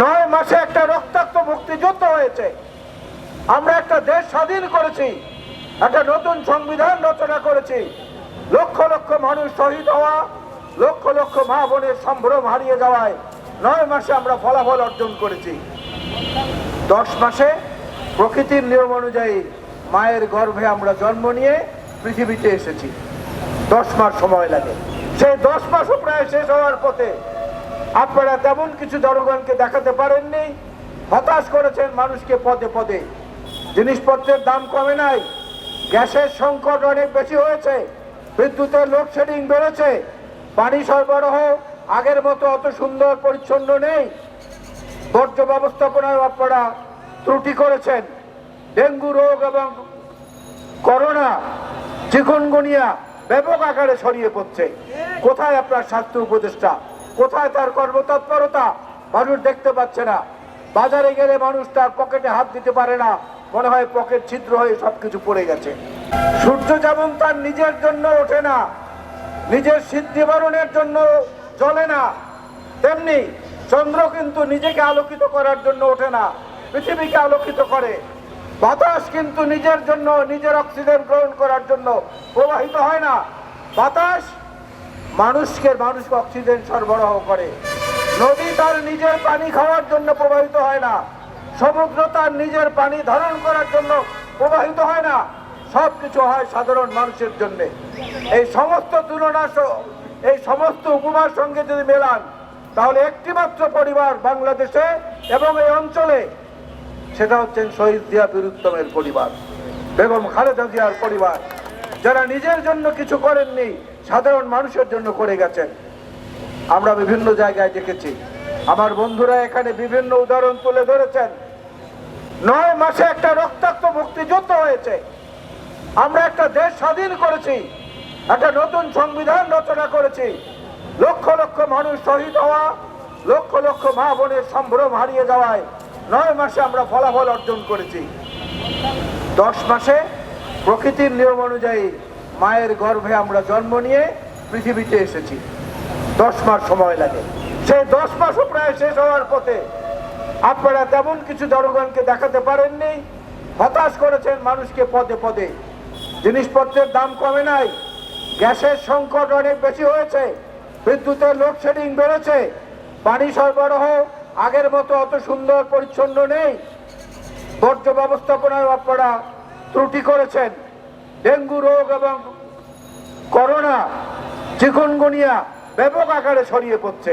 নয় মাসে একটা রক্তাক্ত মুক্তিযুদ্ধ হয়েছে। আমরা একটা দেশ স্বাধীন করেছি, একটা নতুন সংবিধান রচনা করেছি। লক্ষ লক্ষ মানুষ শহীদ হওয়া, লক্ষ লক্ষ মা বোনের সম্ভ্রম হারিয়ে যাওয়ায় নয় মাসে আমরা ফলাফল অর্জন করেছি। দশ মাসে প্রকৃতির নিয়ম অনুযায়ী মায়ের গর্ভে আমরা জন্ম নিয়ে পৃথিবীতে এসেছি। দশ মাস সময় লাগে। সেই দশ মাসও প্রায় শেষ হওয়ার পথে আপনারা তেমন কিছু জনগণকে দেখাতে পারেননি। হতাশ করেছেন মানুষকে পদে পদে। জিনিসপত্রের দাম কমে নাই। গ্যাসের সংকট অনেক বেশি হয়েছে। বিদ্যুতের লোডশেডিং বেড়েছে। পানি সরবরাহ আগের মতো অত সুন্দর পরিচ্ছন্ন নেই। বর্জ্য ব্যবস্থাপনায় আপনারা ত্রুটি করেছেন। ডেঙ্গু রোগ এবং করোনা, চিকুনগুনিয়া ব্যাপক আকারে ছড়িয়ে পড়ছে। কোথায় আপনার স্বাস্থ্য উপদেষ্টা? কোথায় তার কর্মতৎপরতা? মানুষ দেখতে পাচ্ছে না। বাজারে গেলে মানুষ তার পকেটে হাত দিতে পারে না। মনে হয় পকেট ছিদ্র হয়ে সবকিছু পড়ে গেছে। সূর্য যেমন তার নিজের জন্য ওঠে না, নিজের সিদ্ধি বারণের জন্য জ্বলে না, তেমনি চন্দ্র কিন্তু নিজেকে আলোকিত করার জন্য ওঠে না, পৃথিবীকে আলোকিত করে। বাতাস কিন্তু নিজের জন্য, নিজের অক্সিজেন গ্রহণ করার জন্য প্রবাহিত হয় না। বাতাস মানুষকে মানুষকে অক্সিজেন সরবরাহ করে। নদী তার নিজের পানি খাওয়ার জন্য প্রবাহিত হয় না। সমুদ্র তার নিজের পানি ধারণ করার জন্য প্রবাহিত হয় না। সব কিছু হয় সাধারণ মানুষের জন্য। এই সমস্ত তুলনা এই সমস্ত উপমার সঙ্গে যদি মেলান, তাহলে একটিমাত্র পরিবার বাংলাদেশে এবং এই অঞ্চলে, সেটা হচ্ছেন শহীদ জিয়া বীরুত্তমের পরিবার, বেগম খালেদা জিয়ার পরিবার। যারা নিজের জন্য কিছু করেননি সাধারণ মানুষের জন্য করে গেছেন। আমরা বিভিন্ন জায়গায় দেখেছি। আমার বন্ধুরা এখানে বিভিন্ন উদাহরণ তুলে ধরেছেন। নয় মাসে একটা রক্তাক্ত মুক্তিযুদ্ধ হয়েছে। আমরা একটা দেশ স্বাধীন করেছি। একটা নতুন সংবিধান রচনা করেছি। লক্ষ লক্ষ মানুষ শহীদ হওয়া, লক্ষ লক্ষ মা বোনের সম্ভ্রম হারিয়ে যাওয়ায় নয় মাসে আমরা ফলাফল অর্জন করেছি। দশ মাসে প্রকৃতির নিয়ম অনুযায়ী মায়ের গর্ভে আমরা জন্ম নিয়ে পৃথিবীতে এসেছি। দশ মাস সময় লাগে। সেই দশ মাসও প্রায় শেষ হওয়ার পথে আপনারা তেমন কিছু জনগণকে দেখাতে পারেননি। হতাশ করেছেন মানুষকে পদে পদে। জিনিসপত্রের দাম কমে নাই। গ্যাসের সংকট অনেক বেশি হয়েছে। বিদ্যুতের লোডশেডিং বেড়েছে। পানি সরবরাহ আগের মতো অত সুন্দর পরিচ্ছন্ন নেই। বর্জ্য ব্যবস্থাপনায় আপনারা ত্রুটি করেছেন। ডেঙ্গু রোগ এবং করোনা, চিকুনগুনিয়া ব্যাপক আকারে ছড়িয়ে পড়ছে।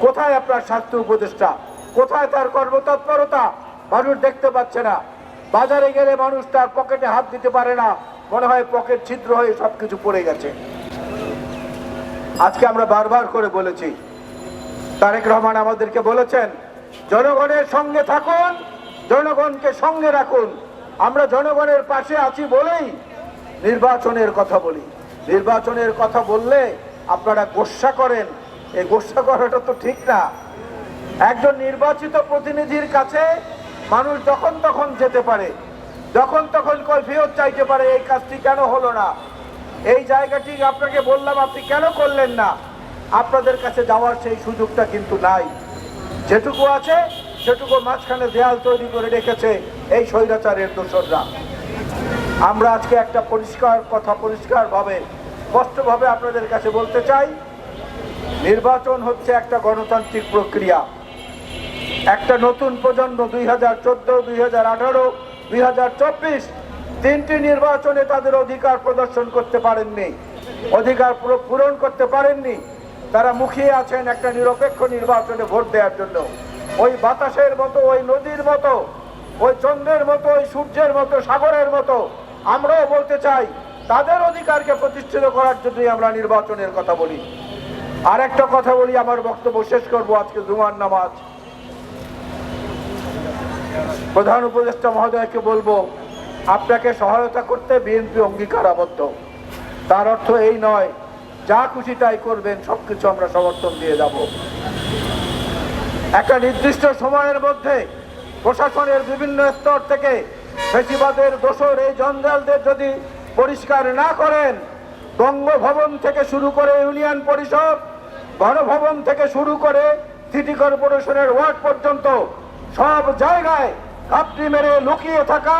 কোথায় আপনার স্বাস্থ্য উপদেষ্টা? কোথায় তার কর্মতৎপরতা? মানুষ দেখতে পাচ্ছে না। বাজারে গেলে মানুষ তার পকেটে হাত দিতে পারে না। মনে হয় পকেট ছিদ্র হয়ে সবকিছু পড়ে গেছে। আজকে আমরা বারবার করে বলেছি, তারেক রহমান আমাদেরকে বলেছেন, জনগণের সঙ্গে থাকুন, জনগণকে সঙ্গে রাখুন। আমরা জনগণের পাশে আছি বলেই নির্বাচনের কথা বলি। নির্বাচনের কথা বললে আপনারা গোসা করেন। এই গোসা করাটা তো ঠিক না। একজন নির্বাচিত প্রতিনিধির কাছে মানুষ যখন তখন যেতে পারে, যখন তখন কৈফিয়ত চাইতে পারে, এই কাজটি কেন হলো না? এই জায়গাটি আপনাকে বললাম, আপনি কেন করলেন না? আপনাদের কাছে যাওয়ার সেই সুযোগটা কিন্তু নাই। যেটুকু আছে, সেটুকু মাঝখানে দেয়াল তৈরি করে রেখেছে এই স্বৈরাচারের দোসররা। আমরা আজকে একটা পরিষ্কার কথা পরিষ্কারভাবে, স্পষ্টভাবে আপনাদের কাছে বলতে চাই, নির্বাচন হচ্ছে একটা গণতান্ত্রিক প্রক্রিয়া। একটা নতুন প্রজন্ম দুই হাজার চোদ্দ, দুই হাজার আঠারো, দুই হাজার চব্বিশ, তিনটি নির্বাচনে তাদের অধিকার প্রদর্শন করতে পারেননি, অধিকার পূরণ করতে পারেননি। তারা মুখিয়ে আছেন একটা নিরপেক্ষ নির্বাচনে ভোট দেওয়ার জন্য। ওই বাতাসের মতো, ওই নদীর মতো, ওই চন্দ্রের মতো, ওই সূর্যের মতো, সাগরের মতো আমরাও বলতে চাই, তাদের অধিকারকে প্রতিষ্ঠিত করার জন্যই আমরা নির্বাচনের কথা বলি। আর একটা কথা বলি, আমার বক্তব্য শেষ করব আজকে জুমার নামাজ। প্রধান উপদেষ্টা মহোদয়কে বলব, আপনাকে সহায়তা করতে বিএনপি অঙ্গীকার আবদ্ধ তার অর্থ এই নয়, যা খুশি তাই করবেন, সবকিছু আমরা সমর্থন দিয়ে যাব। একটা নির্দিষ্ট সময়ের মধ্যে প্রশাসনের বিভিন্ন স্তর থেকে ফেসিবাদের দোষর এই জঞ্জালদের যদি পরিষ্কার না করেন, বঙ্গভবন থেকে শুরু করে ইউনিয়ন পরিষদ, গণভবন থেকে শুরু করে সিটি কর্পোরেশনের ওয়ার্ড পর্যন্ত সব জায়গায় ঘাপটি মেরে লুকিয়ে থাকা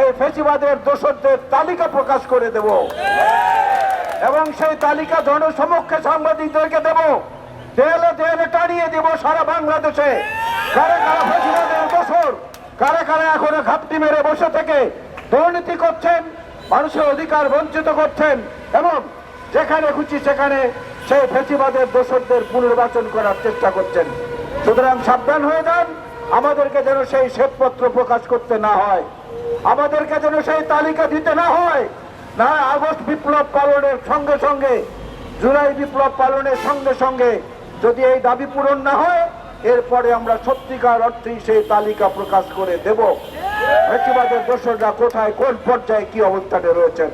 এই ফেসিবাদের দোষরদের তালিকা প্রকাশ করে দেব। এবং সেই তালিকা জনসমক্ষে সাংবাদিকদেরকে দেব। দেয়ালে দেয়ালে টানিয়ে দেব সারা বাংলাদেশে। কারা কারা ফেসিবাদের দোষর কারা কারা এখনও ঘাপটি মেরে বসে থেকে দুর্নীতি করছেন, মানুষের অধিকার বঞ্চিত করছেন, এবং যেখানে খুশি সেখানে সেই ফেসিবাদের দোষরদের পুনর্বাচন করার চেষ্টা করছেন। সুতরাং সাবধান হয়ে যান, আমাদেরকে যেন সেই শ্বেতপত্র প্রকাশ করতে না হয়, আমাদেরকে যেন সেই তালিকা দিতে না হয়। না আগস্ট বিপ্লব পালনের সঙ্গে সঙ্গে, জুলাই বিপ্লব পালনের সঙ্গে সঙ্গে যদি এই দাবি পূরণ না হয় এরপরে আমরা সত্যিকার অর্থে সেই তালিকা প্রকাশ করে দেব। ফেসিবাদের দোষররা কোথায়, কোন পর্যায়ে কি অবস্থানে রয়েছেন?